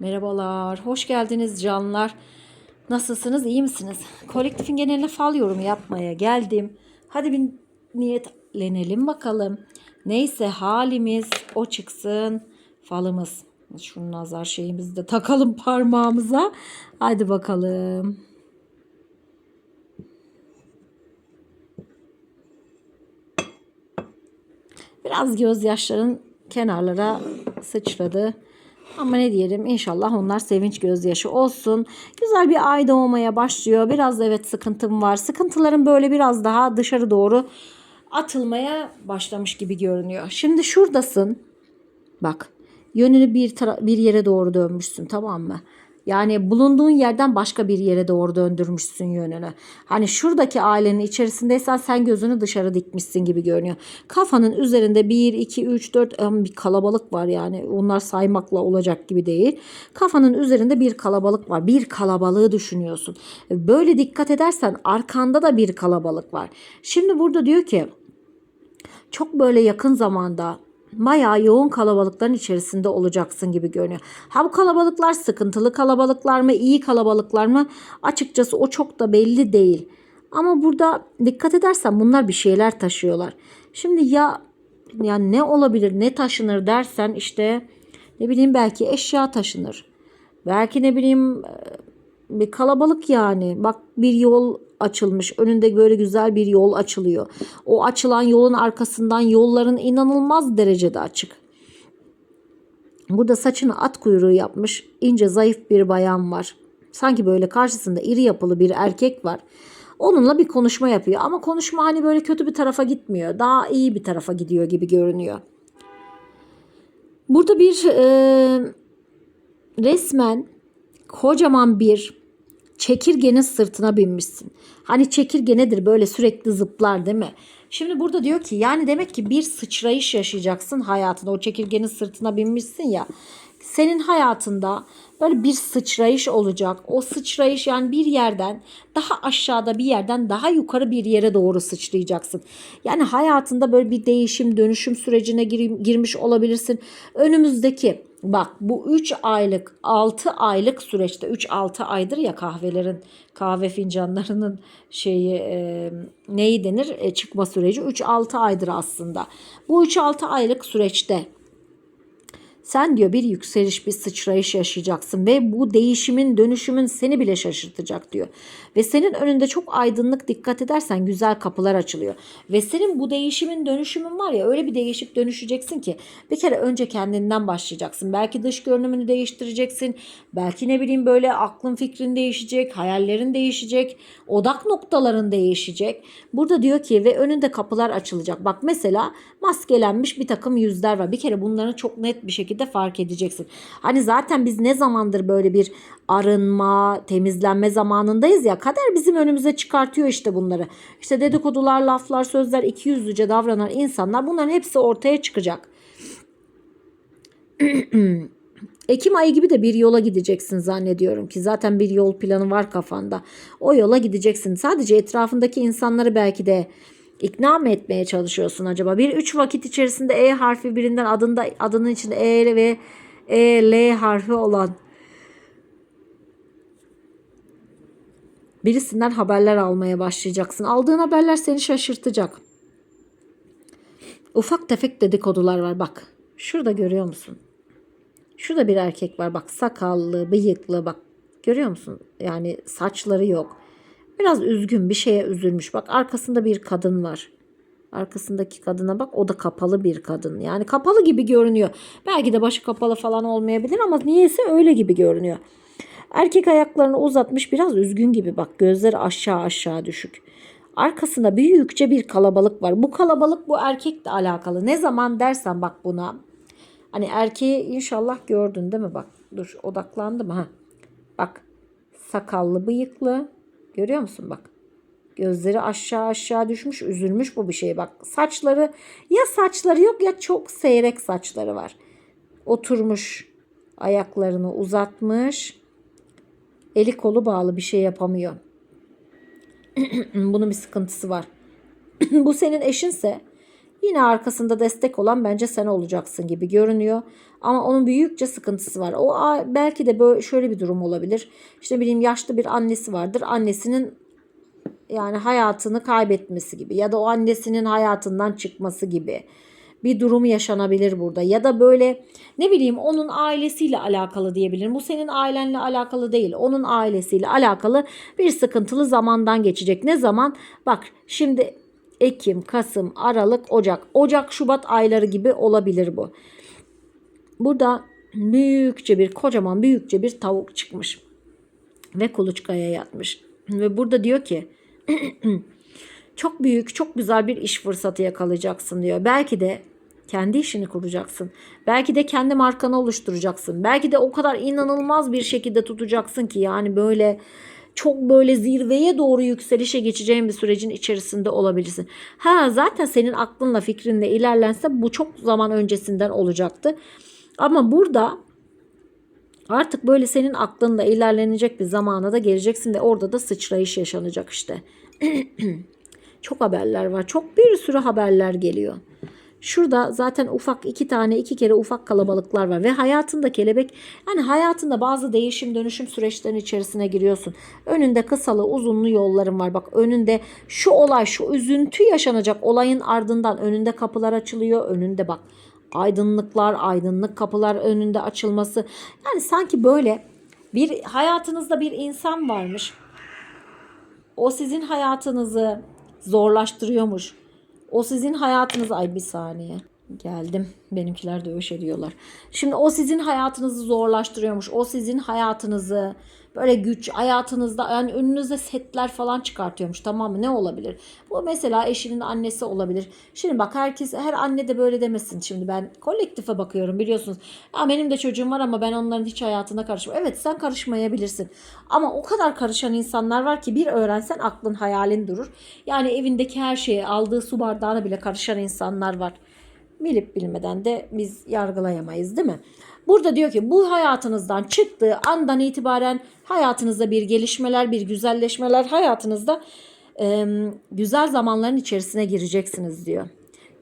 Merhabalar, hoş geldiniz canlar. Nasılsınız, iyi misiniz? Kolektifin geneline fal yorumu yapmaya geldim. Hadi bir niyetlenelim bakalım. Neyse halimiz o çıksın falımız. Şu nazar şeyimizi de takalım parmağımıza. Hadi bakalım. Biraz gözyaşların kenarlara sıçradı. Ama ne diyelim inşallah onlar sevinç gözyaşı olsun. Güzel bir ay doğmaya başlıyor. Biraz evet sıkıntım var. Sıkıntıların böyle biraz daha dışarı doğru atılmaya başlamış gibi görünüyor. Şimdi şuradasın. Bak yönünü bir, bir yere doğru dönmüşsün tamam mı? Yani bulunduğun yerden başka bir yere doğru döndürmüşsün yönünü. Hani şuradaki ailenin içerisindeysen sen gözünü dışarı dikmişsin gibi görünüyor. Kafanın üzerinde 1, 2, 3, 4 em, bir kalabalık var yani. Onlar saymakla olacak gibi değil. Kafanın üzerinde bir kalabalık var. Bir kalabalığı düşünüyorsun. Böyle dikkat edersen arkanda da bir kalabalık var. Şimdi burada diyor ki çok böyle yakın zamanda bayağı yoğun kalabalıkların içerisinde olacaksın gibi görünüyor. Ha bu kalabalıklar sıkıntılı kalabalıklar mı, iyi kalabalıklar mı? Açıkçası o çok da belli değil. Ama burada dikkat edersen bunlar bir şeyler taşıyorlar. Şimdi ya yani ne olabilir, ne taşınır dersen işte ne bileyim belki eşya taşınır. Belki ne bileyim bir kalabalık yani. Bak bir yol açılmış. Önünde böyle güzel bir yol açılıyor. O açılan yolun arkasından yolların inanılmaz derecede açık. Burada saçını at kuyruğu yapmış ince zayıf bir bayan var. Sanki böyle karşısında iri yapılı bir erkek var. Onunla bir konuşma yapıyor ama konuşma hani böyle kötü bir tarafa gitmiyor. Daha iyi bir tarafa gidiyor gibi görünüyor. Burada bir e, resmen kocaman bir çekirgenin sırtına binmişsin. Hani çekirge nedir böyle sürekli zıplar değil mi? Şimdi burada diyor ki yani demek ki bir sıçrayış yaşayacaksın hayatında. O çekirgenin sırtına binmişsin ya. Senin hayatında böyle bir sıçrayış olacak. O sıçrayış yani bir yerden daha aşağıda bir yerden daha yukarı bir yere doğru sıçrayacaksın. Yani hayatında böyle bir değişim dönüşüm sürecine gir- girmiş olabilirsin. Önümüzdeki Bak bu 3 aylık 6 aylık süreçte 3-6 aydır ya kahvelerin kahve fincanlarının şeyi e, neyi denir E, çıkma süreci 3-6 aydır aslında. Bu 3-6 aylık süreçte sen diyor bir yükseliş, bir sıçrayış yaşayacaksın ve bu değişimin, dönüşümün seni bile şaşırtacak diyor. Ve senin önünde çok aydınlık dikkat edersen güzel kapılar açılıyor. Ve senin bu değişimin, dönüşümün var ya öyle bir değişip dönüşeceksin ki bir kere önce kendinden başlayacaksın. Belki dış görünümünü değiştireceksin. Belki ne bileyim böyle aklın fikrin değişecek, hayallerin değişecek, odak noktaların değişecek. Burada diyor ki ve önünde kapılar açılacak. Bak mesela maskelenmiş bir takım yüzler var. Bir kere bunları çok net bir şekilde fark edeceksin. Hani zaten biz ne zamandır böyle bir arınma, temizlenme zamanındayız ya. Kader bizim önümüze çıkartıyor işte bunları. İşte dedikodular, laflar, sözler, iki yüzlüce davranan insanlar bunların hepsi ortaya çıkacak. Ekim ayı gibi de bir yola gideceksin zannediyorum ki zaten bir yol planı var kafanda. O yola gideceksin. Sadece etrafındaki insanları belki de ikna mı etmeye çalışıyorsun acaba? Bir üç vakit içerisinde E harfi birinden adında adının içinde E ve E, L harfi olan birisinden haberler almaya başlayacaksın. Aldığın haberler seni şaşırtacak. Ufak tefek dedikodular var bak. Şurada görüyor musun? Şurada bir erkek var bak sakallı, bıyıklı bak. Görüyor musun? Yani saçları yok. Biraz üzgün bir şeye üzülmüş. Bak arkasında bir kadın var. Arkasındaki kadına bak o da kapalı bir kadın. Yani kapalı gibi görünüyor. Belki de başı kapalı falan olmayabilir ama niyeyse öyle gibi görünüyor. Erkek ayaklarını uzatmış biraz üzgün gibi bak gözleri aşağı aşağı düşük. Arkasında büyükçe bir kalabalık var. Bu kalabalık bu erkekle alakalı. Ne zaman dersen bak buna. Hani erkeği inşallah gördün değil mi? Bak dur odaklandım ha. Bak sakallı bıyıklı. Görüyor musun bak. Gözleri aşağı aşağı düşmüş üzülmüş bu bir şey bak. Saçları ya saçları yok ya çok seyrek saçları var. Oturmuş ayaklarını uzatmış. Eli kolu bağlı bir şey yapamıyor. Bunun bir sıkıntısı var. bu senin eşinse Yine arkasında destek olan bence sen olacaksın gibi görünüyor. Ama onun büyükçe sıkıntısı var. O belki de böyle şöyle bir durum olabilir. İşte bileyim yaşlı bir annesi vardır. Annesinin yani hayatını kaybetmesi gibi ya da o annesinin hayatından çıkması gibi bir durum yaşanabilir burada. Ya da böyle ne bileyim onun ailesiyle alakalı diyebilirim. Bu senin ailenle alakalı değil. Onun ailesiyle alakalı bir sıkıntılı zamandan geçecek. Ne zaman? Bak şimdi Ekim, Kasım, Aralık, Ocak. Ocak, Şubat ayları gibi olabilir bu. Burada büyükçe bir kocaman büyükçe bir tavuk çıkmış. Ve kuluçkaya yatmış. Ve burada diyor ki çok büyük, çok güzel bir iş fırsatı yakalayacaksın diyor. Belki de kendi işini kuracaksın. Belki de kendi markanı oluşturacaksın. Belki de o kadar inanılmaz bir şekilde tutacaksın ki yani böyle çok böyle zirveye doğru yükselişe geçeceğin bir sürecin içerisinde olabilirsin. Ha zaten senin aklınla fikrinle ilerlense bu çok zaman öncesinden olacaktı. Ama burada Artık böyle senin aklında ilerlenecek bir zamana da geleceksin ve orada da sıçrayış yaşanacak işte. çok haberler var. Çok bir sürü haberler geliyor. Şurada zaten ufak iki tane iki kere ufak kalabalıklar var ve hayatında kelebek yani hayatında bazı değişim dönüşüm süreçlerinin içerisine giriyorsun. Önünde kısalı uzunlu yolların var. Bak önünde şu olay şu üzüntü yaşanacak olayın ardından önünde kapılar açılıyor. Önünde bak aydınlıklar, aydınlık kapılar önünde açılması. Yani sanki böyle bir hayatınızda bir insan varmış. O sizin hayatınızı zorlaştırıyormuş. O sizin hayatınızı ay bir saniye geldim. Benimkiler de öyle diyorlar. Şimdi o sizin hayatınızı zorlaştırıyormuş. O sizin hayatınızı böyle güç hayatınızda yani önünüze setler falan çıkartıyormuş tamam mı? Ne olabilir? Bu mesela eşinin annesi olabilir. Şimdi bak herkes her anne de böyle demesin. Şimdi ben kolektife bakıyorum biliyorsunuz. Ya benim de çocuğum var ama ben onların hiç hayatına karışmam. Evet sen karışmayabilirsin. Ama o kadar karışan insanlar var ki bir öğrensen aklın hayalin durur. Yani evindeki her şeye aldığı su bardağına bile karışan insanlar var bilip bilmeden de biz yargılayamayız değil mi? Burada diyor ki bu hayatınızdan çıktığı andan itibaren hayatınızda bir gelişmeler, bir güzelleşmeler, hayatınızda e, güzel zamanların içerisine gireceksiniz diyor.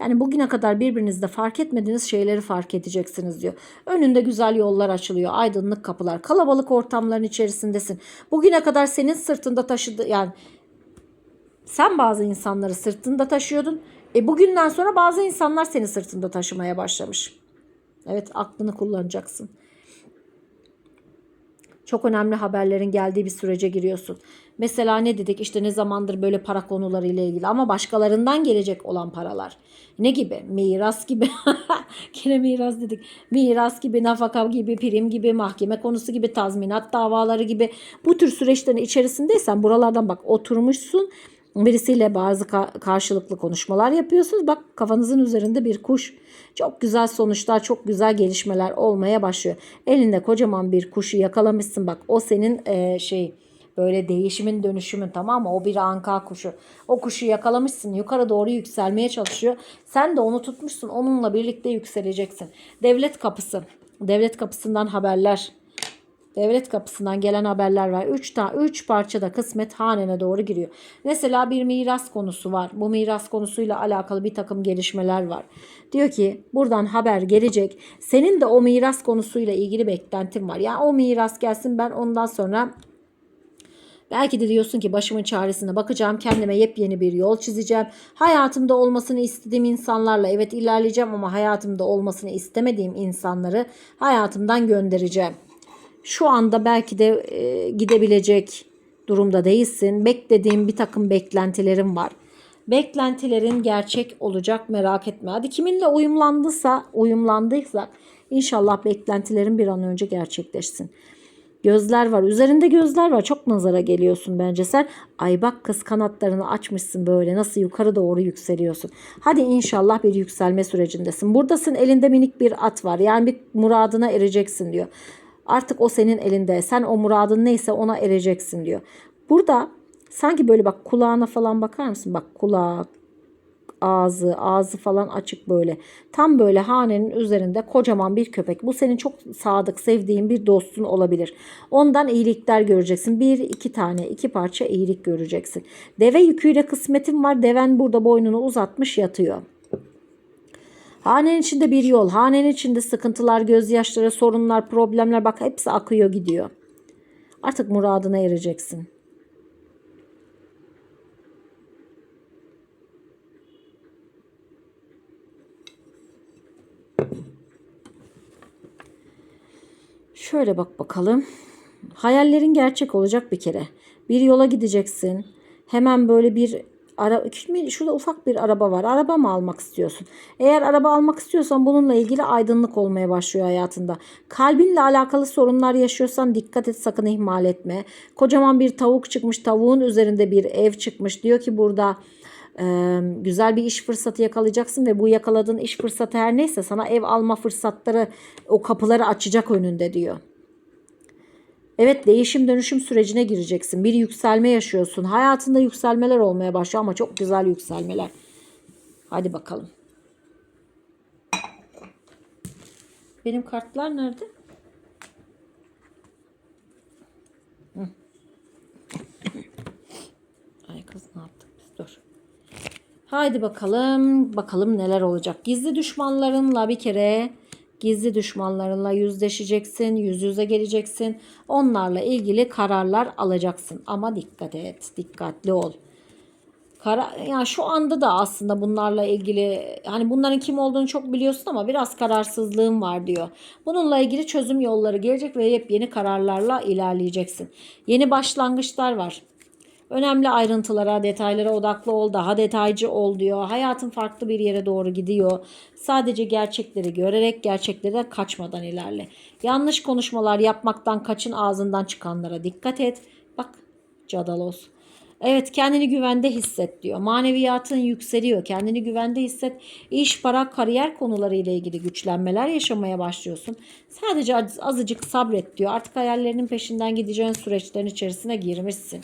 Yani bugüne kadar birbirinizde fark etmediğiniz şeyleri fark edeceksiniz diyor. Önünde güzel yollar açılıyor, aydınlık kapılar, kalabalık ortamların içerisindesin. Bugüne kadar senin sırtında taşıdığı yani sen bazı insanları sırtında taşıyordun. E bugünden sonra bazı insanlar seni sırtında taşımaya başlamış. Evet aklını kullanacaksın. Çok önemli haberlerin geldiği bir sürece giriyorsun. Mesela ne dedik işte ne zamandır böyle para konuları ile ilgili ama başkalarından gelecek olan paralar. Ne gibi? Miras gibi. Gene miras dedik. Miras gibi, nafaka gibi, prim gibi, mahkeme konusu gibi, tazminat davaları gibi bu tür süreçlerin içerisindeysen buralardan bak oturmuşsun birisiyle bazı ka- karşılıklı konuşmalar yapıyorsunuz. Bak kafanızın üzerinde bir kuş. Çok güzel sonuçlar, çok güzel gelişmeler olmaya başlıyor. Elinde kocaman bir kuşu yakalamışsın. Bak o senin e, şey böyle değişimin dönüşümün tamam mı? O bir anka kuşu. O kuşu yakalamışsın. Yukarı doğru yükselmeye çalışıyor. Sen de onu tutmuşsun. Onunla birlikte yükseleceksin. Devlet kapısı. Devlet kapısından haberler. Devlet kapısından gelen haberler var. 3 tane 3 parçada kısmet hanene doğru giriyor. Mesela bir miras konusu var. Bu miras konusuyla alakalı bir takım gelişmeler var. Diyor ki buradan haber gelecek. Senin de o miras konusuyla ilgili beklentin var. Yani o miras gelsin ben ondan sonra Belki de diyorsun ki başımın çaresine bakacağım. Kendime yepyeni bir yol çizeceğim. Hayatımda olmasını istediğim insanlarla evet ilerleyeceğim ama hayatımda olmasını istemediğim insanları hayatımdan göndereceğim şu anda belki de e, gidebilecek durumda değilsin. Beklediğim bir takım beklentilerim var. Beklentilerin gerçek olacak merak etme. Hadi kiminle uyumlandıysa, uyumlandıysa inşallah beklentilerin bir an önce gerçekleşsin. Gözler var. Üzerinde gözler var. Çok nazara geliyorsun bence sen. Ay bak kız kanatlarını açmışsın böyle. Nasıl yukarı doğru yükseliyorsun. Hadi inşallah bir yükselme sürecindesin. Buradasın elinde minik bir at var. Yani bir muradına ereceksin diyor. Artık o senin elinde. Sen o muradın neyse ona ereceksin diyor. Burada sanki böyle bak kulağına falan bakar mısın? Bak kulak, ağzı, ağzı falan açık böyle. Tam böyle hanenin üzerinde kocaman bir köpek. Bu senin çok sadık, sevdiğin bir dostun olabilir. Ondan iyilikler göreceksin. Bir, iki tane, iki parça iyilik göreceksin. Deve yüküyle kısmetin var. Deven burada boynunu uzatmış yatıyor. Hanenin içinde bir yol, hanenin içinde sıkıntılar, gözyaşları, sorunlar, problemler bak hepsi akıyor gidiyor. Artık muradına ereceksin. Şöyle bak bakalım. Hayallerin gerçek olacak bir kere. Bir yola gideceksin. Hemen böyle bir ara şurada ufak bir araba var. Araba mı almak istiyorsun? Eğer araba almak istiyorsan bununla ilgili aydınlık olmaya başlıyor hayatında. Kalbinle alakalı sorunlar yaşıyorsan dikkat et sakın ihmal etme. Kocaman bir tavuk çıkmış. Tavuğun üzerinde bir ev çıkmış. Diyor ki burada e, güzel bir iş fırsatı yakalayacaksın ve bu yakaladığın iş fırsatı her neyse sana ev alma fırsatları o kapıları açacak önünde diyor. Evet değişim dönüşüm sürecine gireceksin. Bir yükselme yaşıyorsun. Hayatında yükselmeler olmaya başlıyor ama çok güzel yükselmeler. Hadi bakalım. Benim kartlar nerede? Ay kız ne yaptık biz? Dur. Haydi bakalım. Bakalım neler olacak. Gizli düşmanlarınla bir kere gizli düşmanlarınla yüzleşeceksin, yüz yüze geleceksin. Onlarla ilgili kararlar alacaksın. Ama dikkat et, dikkatli ol. Kara, yani şu anda da aslında bunlarla ilgili hani bunların kim olduğunu çok biliyorsun ama biraz kararsızlığın var diyor. Bununla ilgili çözüm yolları gelecek ve yepyeni kararlarla ilerleyeceksin. Yeni başlangıçlar var. Önemli ayrıntılara, detaylara odaklı ol, daha detaycı ol diyor. Hayatın farklı bir yere doğru gidiyor. Sadece gerçekleri görerek gerçeklerden kaçmadan ilerle. Yanlış konuşmalar yapmaktan kaçın ağzından çıkanlara dikkat et. Bak Cadalos. Evet kendini güvende hisset diyor. Maneviyatın yükseliyor. Kendini güvende hisset. İş, para, kariyer konuları ile ilgili güçlenmeler yaşamaya başlıyorsun. Sadece az- azıcık sabret diyor. Artık hayallerinin peşinden gideceğin süreçlerin içerisine girmişsin.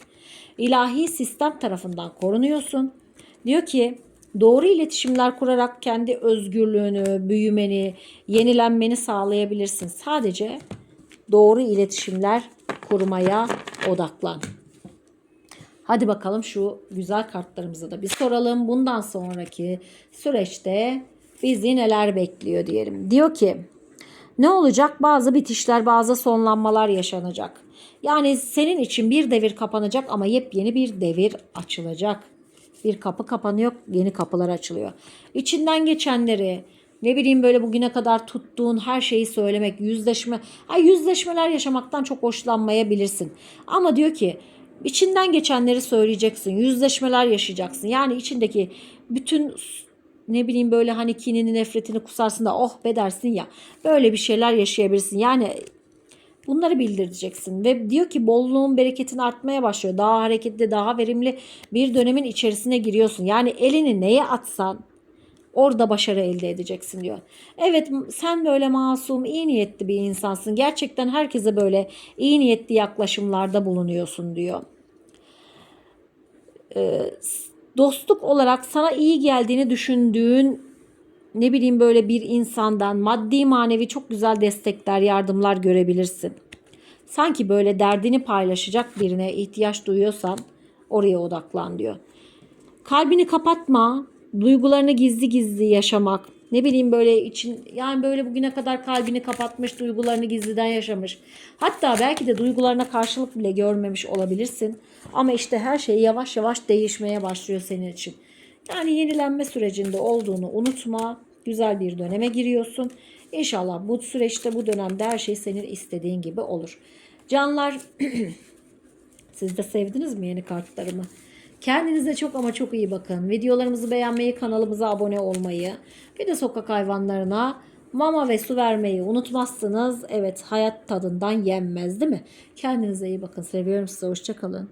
İlahi sistem tarafından korunuyorsun. Diyor ki doğru iletişimler kurarak kendi özgürlüğünü, büyümeni, yenilenmeni sağlayabilirsin. Sadece doğru iletişimler kurmaya odaklan. Hadi bakalım şu güzel kartlarımıza da bir soralım. Bundan sonraki süreçte bizi neler bekliyor diyelim. Diyor ki ne olacak? Bazı bitişler, bazı sonlanmalar yaşanacak. Yani senin için bir devir kapanacak ama yepyeni bir devir açılacak. Bir kapı kapanıyor, yeni kapılar açılıyor. İçinden geçenleri, ne bileyim böyle bugüne kadar tuttuğun her şeyi söylemek, yüzleşme. Ay yüzleşmeler yaşamaktan çok hoşlanmayabilirsin. Ama diyor ki içinden geçenleri söyleyeceksin, yüzleşmeler yaşayacaksın. Yani içindeki bütün ne bileyim böyle hani kinini nefretini kusarsın da oh be dersin ya. Böyle bir şeyler yaşayabilirsin. Yani bunları bildireceksin ve diyor ki bolluğun bereketin artmaya başlıyor. Daha hareketli, daha verimli bir dönemin içerisine giriyorsun. Yani elini neye atsan orada başarı elde edeceksin diyor. Evet sen böyle masum, iyi niyetli bir insansın. Gerçekten herkese böyle iyi niyetli yaklaşımlarda bulunuyorsun diyor. Ee, dostluk olarak sana iyi geldiğini düşündüğün ne bileyim böyle bir insandan maddi manevi çok güzel destekler, yardımlar görebilirsin. Sanki böyle derdini paylaşacak birine ihtiyaç duyuyorsan oraya odaklan diyor. Kalbini kapatma, duygularını gizli gizli yaşamak. Ne bileyim böyle için yani böyle bugüne kadar kalbini kapatmış, duygularını gizliden yaşamış. Hatta belki de duygularına karşılık bile görmemiş olabilirsin. Ama işte her şey yavaş yavaş değişmeye başlıyor senin için. Yani yenilenme sürecinde olduğunu unutma. Güzel bir döneme giriyorsun. İnşallah bu süreçte bu dönemde her şey senin istediğin gibi olur. Canlar siz de sevdiniz mi yeni kartlarımı? Kendinize çok ama çok iyi bakın. Videolarımızı beğenmeyi, kanalımıza abone olmayı, bir de sokak hayvanlarına mama ve su vermeyi unutmazsınız. Evet hayat tadından yenmez değil mi? Kendinize iyi bakın. Seviyorum sizi. Hoşçakalın.